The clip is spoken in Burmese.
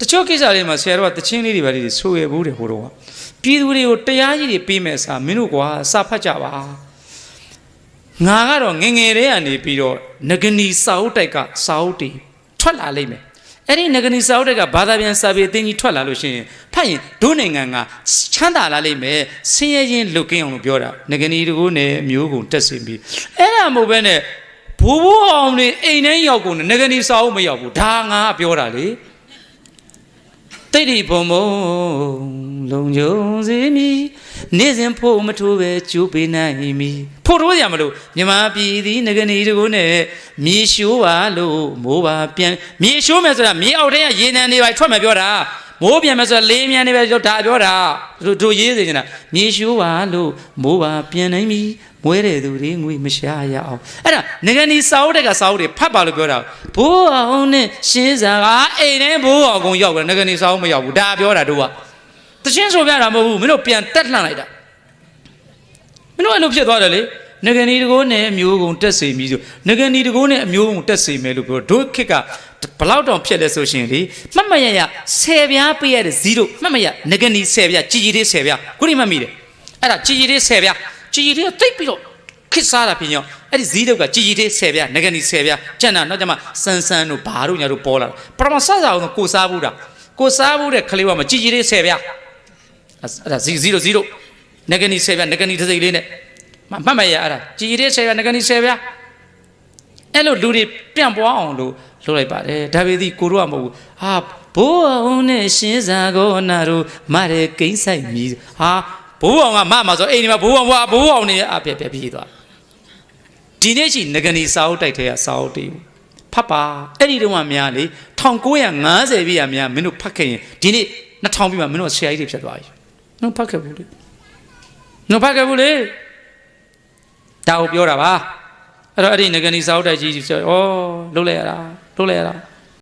တချို့ကိစ္စလေးမှာဆရာတော်ကတချင်းလေးတွေပါလေးတွေဆိုရဘူးတယ်ဟိုတော့ကပြည်သူတွေကိုတရားကြီးတွေပေးမယ်စာမင်းတို့ကွာစာဖတ်ကြပါငါကတော့ငယ်ငယ်လေးကနေပြီးတော့ငကနီစာအုပ်တိုက်ကစာအုပ်တွေထွက်လာလိမ့်မယ်အဲ့ဒီငကနီစာအုပ်တိုက်ကဘာသာပြန်စာပေအသင်းကြီးထွက်လာလို့ရှိရင်ဖတ်ရင်ဒုနိုင်ငံကချမ်းသာလာလိမ့်မယ်ဆင်းရဲခြင်းလွတ်ကင်းအောင်လို့ပြောတာငကနီတကူနဲ့မျိုးကုန်တက်စင်ပြီးအဲ့ဒါမဟုတ်ဘဲနဲ့ဘိုးဘိုးအောင်နေအိမ်ထဲရောက်ကုန်ငကနီစာအုပ်မရောက်ဘူးဒါငါကပြောတာလေ တိတ်ဒီဘုံဘုံလုံကြုံစေမီနေ့စဉ်ဖို့မထိုးပဲကျိုးပေးနိုင်မီဖို့ထိုးရမလို့မြမပြည်သည်ငကနေတကူနဲ့မြေရှိုးပါလို့မိုးပါပြန်မြေရှိုးမယ်ဆိုတာမြေအောက်ထဲကရေနံတွေပါထွက်မယ်ပြောတာမိုးပြန်မယ်ဆိုတာလေးမြန်နေပဲဒါပြောတာတို့တို့ရေးစေချင်တာမြေရှိုးပါလို့မိုးပါပြန်နိုင်မီ မွဲတဲ့သူတွေငွေမရှာရအောင်အဲ့ဒါငကနေစာအုပ်တက်ကစာအုပ်တွေဖတ်ပါလို့ပြောတာဘိုးအောင်နဲ့ရှင်းစာကအိမ်ထဲဘိုးအောင်ကုန်ရောက်တယ်ငကနေစာအုပ်မရောက်ဘူးဒါပြောတာတို့ကတချင်းဆိုပြတာမဟုတ်ဘူးမင်းတို့ပြန်တက်လှန်လိုက်တာမင်းတို့အဲ့လိုဖြစ်သွားတယ်လေငကနေတကိုးနဲ့အမျိုးကုန်တက်စေပြီဆိုငကနေတကိုးနဲ့အမျိုးကုန်တက်စေမယ်လို့ပြောတို့ခစ်ကဘလောက်တောင်ဖြစ်လဲဆိုရှင်လေမှတ်မရရ10ပြားပေးရတဲ့0မှတ်မရငကနေ10ပြားကြည်ကြည်လေး10ပြားခုနိမှတ်မိတယ်အဲ့ဒါကြည်ကြည်လေး10ပြား ကြည်ကြည်လေးတိတ်ပြီးတော့ခစ်စားတာဖြစ်ရောအဲ့ဒီဇီးတုတ်ကကြည်ကြည်လေး10ပြားငကနေ10ပြားကျန်တာတော့ကျမစန်းစန်းတို့ဘာတို့ညာတို့ပေါ်လာတာပထမစစအောင်ကိုစားဘူးတာကိုစားဘူးတဲ့ခလေးကမကြည်ကြည်လေး10ပြားအဲ့ဒါဇီး0 0ငကနေ10ပြားငကနေတစ်စိတ်လေးနဲ့မမှတ်မရအဲ့ဒါကြည်ကြည်လေး10ပြားငကနေ10ပြားအဲ့လိုလူတွေပြန့်ပွားအောင်လို့လုပ်လိုက်ပါတယ်ဒါပေသည်ကိုတို့ကမဟုတ်ဘူးဟာဘိုးအောင်နဲ့ရှင်းစာကောနာတို့မရဲကိမ့်ဆိုင်မြည်ဟာ ဘိုးအောင်ကမမဆိုအိမ်ဒီမှာဘိုးအောင်ဘွားဘိုးအောင်နေအပြက်ပြက်ပြေးသွားဒီနေ့ရှိငကနေစာအုပ်တိုက်ထဲကစာအုပ်တွေဖတ်ပါအဲ့ဒီတုန်းကများလေ1950ပြည့်ရများမင်းတို့ဖတ်ခဲ့ရင်ဒီနေ့2000ပြည့်မှာမင်းတို့ဆရာကြီးတွေဖြစ်သွားပြီမင်းတို့ဖတ်ခဲ့ဘူးလေမင်းတို့ဖတ်ခဲ့ဘူးလေဒါကိုပြောတာပါအဲ့တော့အဲ့ဒီငကနီစာအုပ်တိုက်ကြီးဆိုဩလှုပ်လိုက်ရတာလှုပ်လိုက်ရတာ